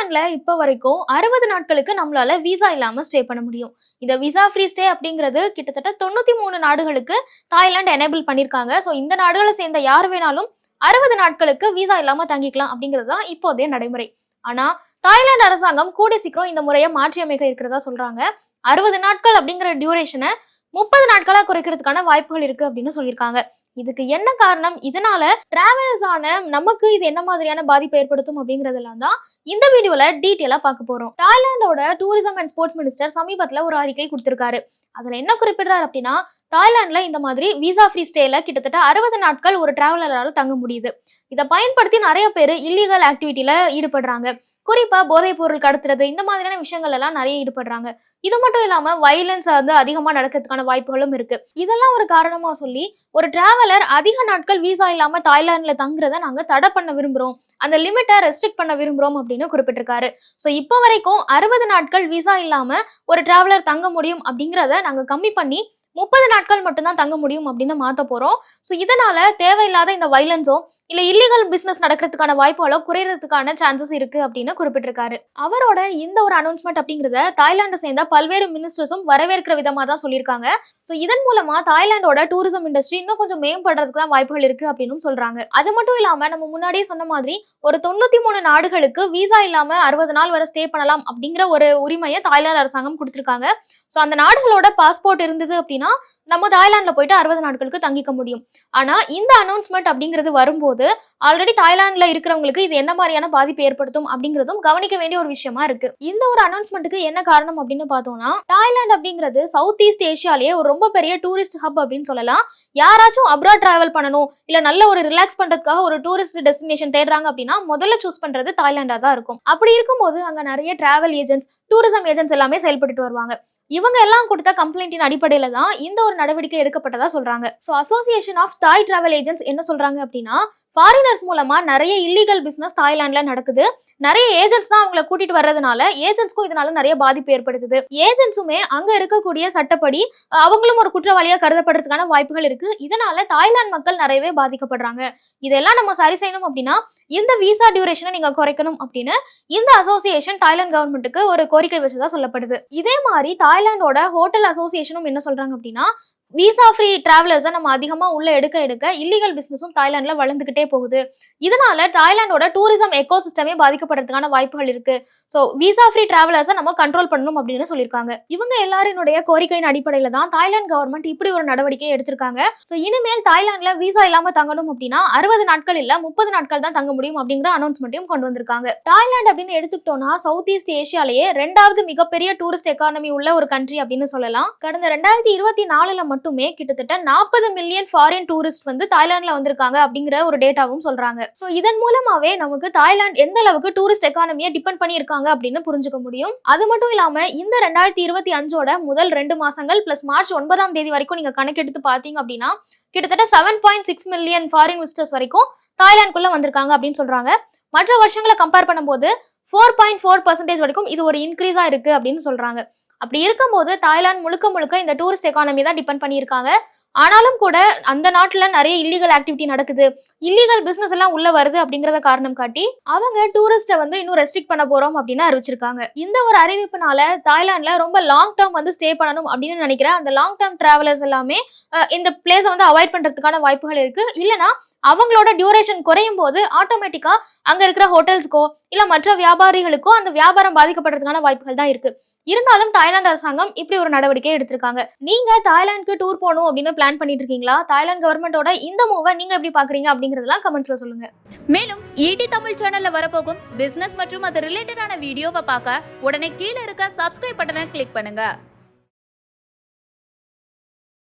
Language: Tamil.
தாய்லாந்துல இப்போ வரைக்கும் அறுபது நாட்களுக்கு நம்மளால விசா இல்லாம ஸ்டே பண்ண முடியும். இந்த விசா ஃப்ரீ ஸ்டே அப்படிங்கிறது கிட்டத்தட்ட தொண்ணூத்தி மூணு நாடுகளுக்கு தாய்லாந்து எனேபிள் பண்ணிருக்காங்க. ஸோ இந்த நாடுகளை சேர்ந்த யார் வேணாலும் அறுபது நாட்களுக்கு விசா இல்லாம தங்கிக்கலாம் அப்படிங்கிறது தான் இப்போதைய நடைமுறை. ஆனா தாய்லாந்து அரசாங்கம் கூடிய சீக்கிரம் இந்த முறையை மாற்றி அமைக்க இருக்கிறதா சொல்றாங்க. அறுபது நாட்கள் அப்படிங்கிற டியூரேஷனை முப்பது நாட்களா குறைக்கிறதுக்கான வாய்ப்புகள் இருக்கு அப்படின்னு சொல்லியிருக்காங்க. இதுக்கு என்ன காரணம்? இதனால டிராவலர்ஸ் ஆன நமக்கு இது என்ன மாதிரியான பாதிப்பை ஏற்படுத்தும் அப்படிங்கறதெல்லாம் தான் இந்த வீடியோல டீட்டெயிலா பார்க்க போறோம். தாய்லாந்தோட டூரிசம் அண்ட் ஸ்போர்ட்ஸ் மினிஸ்டர் சமீபத்துல ஒரு அறிக்கை கொடுத்திருக்காரு. அதுல என்ன குறிப்பிடுறாரு அப்படின்னா தாய்லாந்துல இந்த மாதிரி விசா ஃப்ரீ ஸ்டேல கிட்டத்தட்ட அறுபது நாட்கள் ஒரு டிராவலரால் தங்க முடியுது. இதை பயன்படுத்தி நிறைய பேர் இல்லீகல் ஆக்டிவிட்டியில ஈடுபடுறாங்க. குறிப்பா போதைப் பொருள் கடத்துறது இந்த மாதிரியான விஷயங்கள் எல்லாம் நிறைய ஈடுபடுறாங்க. இது மட்டும் இல்லாம வயலன்ஸ் வந்து அதிகமா நடக்கிறதுக்கான வாய்ப்புகளும் இருக்கு. இதெல்லாம் ஒரு காரணமா சொல்லி ஒரு டிராவலர் அதிக நாட்கள் விசா இல்லாம தாய்லாந்துல தங்குறத நாங்க தடை பண்ண விரும்புறோம். அந்த லிமிட்டை ரெஸ்ட்ரிக்ட் பண்ண விரும்புறோம் அப்படின்னு குறிப்பிட்டிருக்காரு. ஸோ இப்போ வரைக்கும் அறுபது நாட்கள் விசா இல்லாம ஒரு டிராவலர் தங்க முடியும் அப்படிங்கிறத நாங்க கம்மி பண்ணி முப்பது நாட்கள் மட்டும்தான் தங்க முடியும் அப்படின்னு மாற்ற போகிறோம் ஸோ இதனால தேவையில்லாத இந்த வைலன்ஸோ இல்லை இல்லீகல் பிஸ்னஸ் நடக்கிறதுக்கான வாய்ப்புகளோ குறையிறதுக்கான சான்சஸ் இருக்கு அப்படின்னு குறிப்பிட்டிருக்காரு. அவரோட இந்த ஒரு அனௌன்ஸ்மெண்ட் அப்படிங்கிறத தாய்லாண்டை சேர்ந்த பல்வேறு மினிஸ்டர்ஸும் வரவேற்கிற விதமாக தான் சொல்லியிருக்காங்க. ஸோ இதன் மூலமா தாய்லாண்டோட டூரிசம் இண்டஸ்ட்ரி இன்னும் கொஞ்சம் மேம்படுறதுக்கு தான் வாய்ப்புகள் இருக்கு அப்படின்னு சொல்றாங்க. அது மட்டும் இல்லாமல் நம்ம முன்னாடியே சொன்ன மாதிரி ஒரு தொண்ணூற்றி மூணு நாடுகளுக்கு விசா இல்லாமல் அறுபது நாள் வரை ஸ்டே பண்ணலாம் அப்படிங்கிற ஒரு உரிமையை தாய்லாந்து அரசாங்கம் கொடுத்துருக்காங்க. ஸோ அந்த நாடுகளோட பாஸ்போர்ட் இருந்தது அப்படின்னா நம்ம தாய்லாந்துல போயிட்டு அறுபது நாட்களுக்கு தங்கிக்க முடியும். ஆனா இந்த அனௌன்ஸ்மெண்ட் அப்படிங்கிறது வரும்போது ஆல்ரெடி தாய்லாந்துல இருக்கிறவங்களுக்கு இது என்ன மாதிரியான பாதிப்பு ஏற்படுத்தும் அப்படிங்கிறதும் கவனிக்க வேண்டிய ஒரு விஷயமா இருக்கு. இந்த ஒரு அனௌன்ஸ்மெண்ட்டுக்கு என்ன காரணம் அப்படின்னு பார்த்தோம்னா தாய்லாந்து அப்படிங்கிறது சவுத் ஈஸ்ட் ஏஷியாலேயே ஒரு ரொம்ப பெரிய டூரிஸ்ட் ஹப் அப்படின்னு சொல்லலாம். யாராச்சும் அப்ராட் டிராவல் பண்ணணும் இல்ல நல்ல ஒரு ரிலாக்ஸ் பண்றதுக்காக ஒரு டூரிஸ்ட் டெஸ்டினேஷன் தேடுறாங்க அப்படின்னா முதல்ல சூஸ் பண்றது தாய்லாண்டா தான் இருக்கும். அப்படி இருக்கும்போது அங்க நிறைய டிராவல் ஏஜென்ட்ஸ் டூரிசம் ஏஜென்ட்ஸ் எல்லாமே செயல்பட்டு வருவாங்க. இவங்க எல்லாம் கொடுத்த கம்ப்ளைண்டின் அடிப்படையில தான் இந்த ஒரு நடவடிக்கை எடுக்கப்பட்டதா சொல்றாங்க. So association of Thai travel agents என்ன சொல்றாங்க அப்படின்னா ஃபாரினர்ஸ் மூலமா நிறைய இல்லீகல் பிசினஸ் தாய்லாந்துல நடக்குது. நிறைய ஏஜென்ட்ஸ் தான் அவங்கள கூட்டிட்டு வர்றதுனால ஏஜென்ட்ஸ்க்கும் இதனால நிறைய பாதிப்பு ஏற்படுத்துது. ஏஜென்ட்ஸுமே அங்க இருக்கக்கூடிய சட்டப்படி அவங்களும் ஒரு குற்றவாளியா கருதப்படுறதுக்கான வாய்ப்புகள் இருக்கு. இதனால தாய்லாந்து மக்கள் நிறையவே பாதிக்கப்படுறாங்க. இதெல்லாம் நம்ம சரி செய்யணும் அப்படின்னா இந்த விசா டியூரேஷனை நீங்க குறைக்கணும் அப்படின்னு இந்த அசோசியேஷன் தாய்லாந்து கவர்மெண்ட்டுக்கு ஒரு கோரிக்கை வச்சதா சொல்லப்படுது. இதே மாதிரி தாய்லாந்தோட ஹோட்டல் அசோசியேஷனும் என்ன சொல்றாங்க அப்படின்னா விசா ஃப்ரீ டிராவலர்ஸை நம்ம அதிகமாக உள்ள எடுக்க எடுக்க இல்லீகல் பிஸ்னஸும் தாய்லாண்டில் வளர்ந்துக்கிட்டே போகுது. இதனால தாய்லாந்தோட டூரிசம் எக்கோ சிஸ்டமே பாதிக்கப்படுறதுக்கான வாய்ப்புகள் இருக்கு. ஸோ விசா ஃப்ரீ டிராவலர்ஸை நம்ம கண்ட்ரோல் பண்ணணும் அப்படின்னு சொல்லியிருக்காங்க. இவங்க எல்லாரினுடைய கோரிக்கையின் அடிப்படையில் தான் தாய்லாந்து கவர்மெண்ட் இப்படி ஒரு நடவடிக்கை எடுத்திருக்காங்க. ஸோ இனிமேல் தாய்லாந்தில் விசா இல்லாமல் தங்கணும் அப்படின்னா அறுபது நாட்கள் இல்லை முப்பது நாட்கள் தான் தங்க முடியும் அப்படிங்கிற அனௌன்ஸ்மெண்ட்டையும் கொண்டு வந்திருக்காங்க. தாய்லாந்து அப்படின்னு எடுத்துக்கிட்டோம்னா சவுத் ஈஸ்ட் ஏஷியாலேயே ரெண்டாவது மிகப்பெரிய டூரிஸ்ட் எக்கானமி உள்ள ஒரு கண்ட்ரி அப்படின்னு சொல்லலாம். கடந்த ரெண்டாயிரத்தி இருபத்தி நாலுல மட்டும் மட்டுமே கிட்டத்தட்ட நாற்பது மில்லியன் ஃபாரின் டூரிஸ்ட் வந்து தாய்லாந்துல வந்திருக்காங்க அப்படிங்கிற ஒரு டேட்டாவும் சொல்றாங்க. ஸோ இதன் மூலமாவே நமக்கு தாய்லாந்து எந்த அளவுக்கு டூரிஸ்ட் எக்கானமியை டிபெண்ட் பண்ணியிருக்காங்க அப்படின்னு புரிஞ்சுக்க முடியும். அது மட்டும் இல்லாம இந்த ரெண்டாயிரத்தி இருபத்தி அஞ்சோட முதல் ரெண்டு மாசங்கள் பிளஸ் மார்ச் ஒன்பதாம் தேதி வரைக்கும் நீங்க கணக்கெடுத்து பாத்தீங்க அப்படின்னா கிட்டத்தட்ட seven point six million foreign visitors வரைக்கும் தாய்லாந்துக்குள்ள வந்திருக்காங்க அப்படின்னு சொல்றாங்க. மற்ற வருஷங்களை கம்பேர் பண்ணும்போது ஃபோர் பாயிண்ட் ஃபோர் பர்சன்டேஜ் வரைக்கும் இது ஒரு இன்க்ரீஸா இருக்கு அப்படின்னு சொல்றாங்க. அப்படி இருக்கும்போது தாய்லாந்து முழுக்க முழுக்க இந்த டூரிஸ்ட் எக்கானமி தான் டிபெண்ட் பண்ணியிருக்காங்க. ஆனாலும் கூட அந்த நாட்டில் நிறைய இல்லீகல் ஆக்டிவிட்டி நடக்குது. இல்லீகல் பிஸ்னஸ் எல்லாம் உள்ள வருது அப்படிங்கிறத காரணம் காட்டி அவங்க டூரிஸ்ட்டை வந்து இன்னும் ரெஸ்ட்ரிக்ட் பண்ண போறோம் அப்படின்னு அறிவிச்சிருக்காங்க. இந்த ஒரு அறிவிப்புனால தாய்லாந்துல ரொம்ப லாங் டேர்ம் வந்து ஸ்டே பண்ணணும் அப்படின்னு நினைக்கிற அந்த லாங் டேர்ம் டிராவலர்ஸ் எல்லாமே இந்த பிளேஸை வந்து அவாய்ட் பண்றதுக்கான வாய்ப்புகள் இருக்கு. இல்லைனா அவங்களோட டியூரேஷன் குறையும் போது ஆட்டோமேட்டிக்கா அங்க இருக்கிற ஹோட்டல்ஸ்க்கோ இல்ல மற்ற வியாபாரிகளுக்கோ அந்த வியாபாரம் பாதிக்கப்படுறதுக்கான வாய்ப்புகள் தான் இருக்கு. இருந்தாலும் தாய்லாந்து அரசாங்கம் இப்படி ஒரு நடவடிக்கை எடுத்திருக்காங்க. நீங்க தாய்லாந்துக்கு டூர் போகணும் அப்படின்னு பிளான் பண்ணிட்டு இருக்கீங்களா? தாய்லாந்து கவர்மெண்டோட இந்த மூவை நீங்க எப்படி பாக்குறீங்க அப்படிங்கறதெல்லாம் கமெண்ட்ஸ்ல சொல்லுங்க. மேலும் ஈடி தமிழ் சேனல்ல வரப்போகும் பிசினஸ் மற்றும் அது ரிலேட்டடான வீடியோவை பார்க்க உடனே கீழே இருக்க சப்ஸ்கிரைப் பட்டனை கிளிக் பண்ணுங்க.